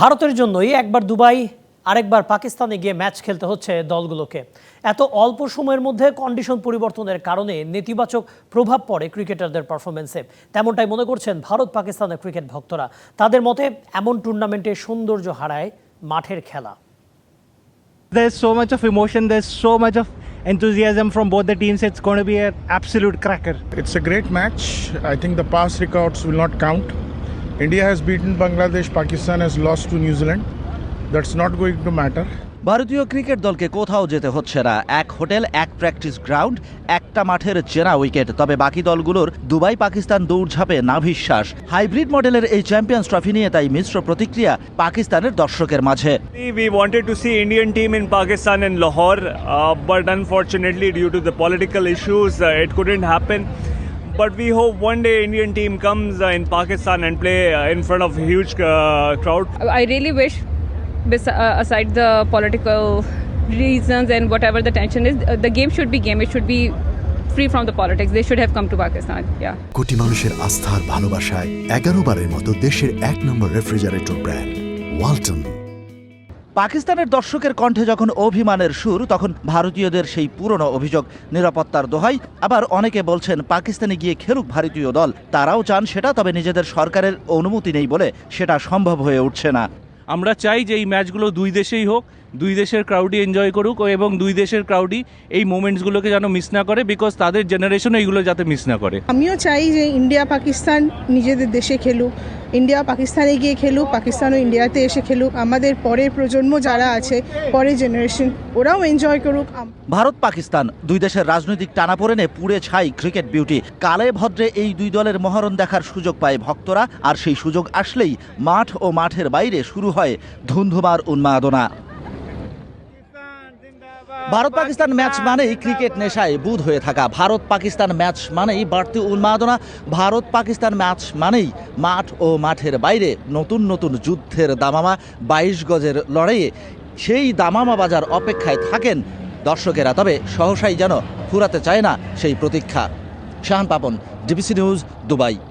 ভারতের জন্যই একবার দুবাই আরেকবার পাকিস্তানে গিয়ে ম্যাচ খেলতে হচ্ছে দলগুলোকে এত অল্প সময়ের মধ্যে কন্ডিশন পরিবর্তনের কারণে নেতিবাচক প্রভাব পড়ে ক্রিকেটারদের পারফরমেন্সে তেমনটাই মনে করছেন ভারত পাকিস্তানের ক্রিকেট ভক্তরা তাদের মতে এমন টুর্নামেন্টে সৌন্দর্য হারায় মাঠের খেলা There's so much of emotion, there's so much of enthusiasm from both the teams. It's going to be an absolute cracker. It's a great match. I think the past records will not count. India has beaten Bangladesh Pakistan has lost to New Zealand that's not going to matter ভারতীয় cricket দলকে কোথাও যেতে হচ্ছে না। এক hotel এক practice ground একটা মাঠের চেনা উইকেট। তবে বাকি দলগুলোর দুবাই পাকিস্তান দৌড়ঝাঁপে নাভিশ্বাস। হাইব্রিড মডেলের এই চ্যাম্পিয়ন্স ট্রফি নিয়ে তাই মিশ্র প্রতিক্রিয়া পাকিস্তানের দর্শকের মাঝে। We wanted to see Indian team in Pakistan in Lahore but unfortunately the political issues it couldn't happen But we hope one day Indian team comes uh, in Pakistan and play uh, in front of a huge uh, crowd. I really wish, bes- uh, aside the political reasons and whatever the tension is, uh, the game should be game. It should be free from the politics. They should have come to Pakistan. Yeah. কোটি মানুষের আস্থার ভালোবাসায় এগারো বারের মতো দেশের এক নম্বর refrigerator brand Walton পাকিস্তানের দর্শকের কণ্ঠে যখন অভিমানের সুর তখন ভারতীয়দের সেই পুরনো অভিযোগ নিরাপত্তার দোহাই। আবার অনেকে বলছেন পাকিস্তানে গিয়ে খেলুক ভারতীয় দল। তারাও চান সেটা তবে নিজেদের সরকারের অনুমতি নেই বলে সেটা সম্ভব হয়ে উঠছে না। আমরা চাই যে এই ম্যাচগুলো দুই দেশেই হোক দুই দেশের ক্রাউডই এনজয় করুক এবং দুই দেশের ক্রাউডই এই মোমেন্টসগুলোকে যেন মিস না করে বিকজ তাদের জেনারেশনও এইগুলো যাতে মিস না করে। আমিও চাই যে ইন্ডিয়া পাকিস্তান নিজেদের দেশে খেলুক। ইন্ডিয়া পাকিস্তানে গিয়ে খেলুক পাকিস্তানও ইন্ডিয়াতে এসে খেলুক। আমাদের পরের প্রজন্ম যারা আছে, পরের জেনারেশন ওরাও এনজয় করুক। ভারত, পাকিস্তান দুই দেশের রাজনৈতিক টানাপোড়েনে পুড়ে ছাই ক্রিকেট বিউটি কালে ভদ্রে এই দুই দলের মহরণ দেখার সুযোগ পায় ভক্তরা, আর সেই সুযোগ আসলেই মাঠ ও মাঠের বাইরে শুরু হয় ধুন্ধুমার উন্মাদনা। ভারত পাকিস্তান ম্যাচ মানেই ক্রিকেট নেশায় বুধ হয়ে থাকা। ভারত পাকিস্তান ম্যাচ মানেই বাড়তি উন্মাদনা। ভারত পাকিস্তান ম্যাচ মানেই মাঠ ও মাঠের বাইরে নতুন নতুন যুদ্ধের দামামা, বাইশ গজের লড়াইয়ে সেই দামামা বাজার অপেক্ষায় থাকেন দর্শকেরা। তবে সহসাই যেন ফুরাতে চায় না সেই প্রতীক্ষা। Shahan Papon, DBC news, Dubai.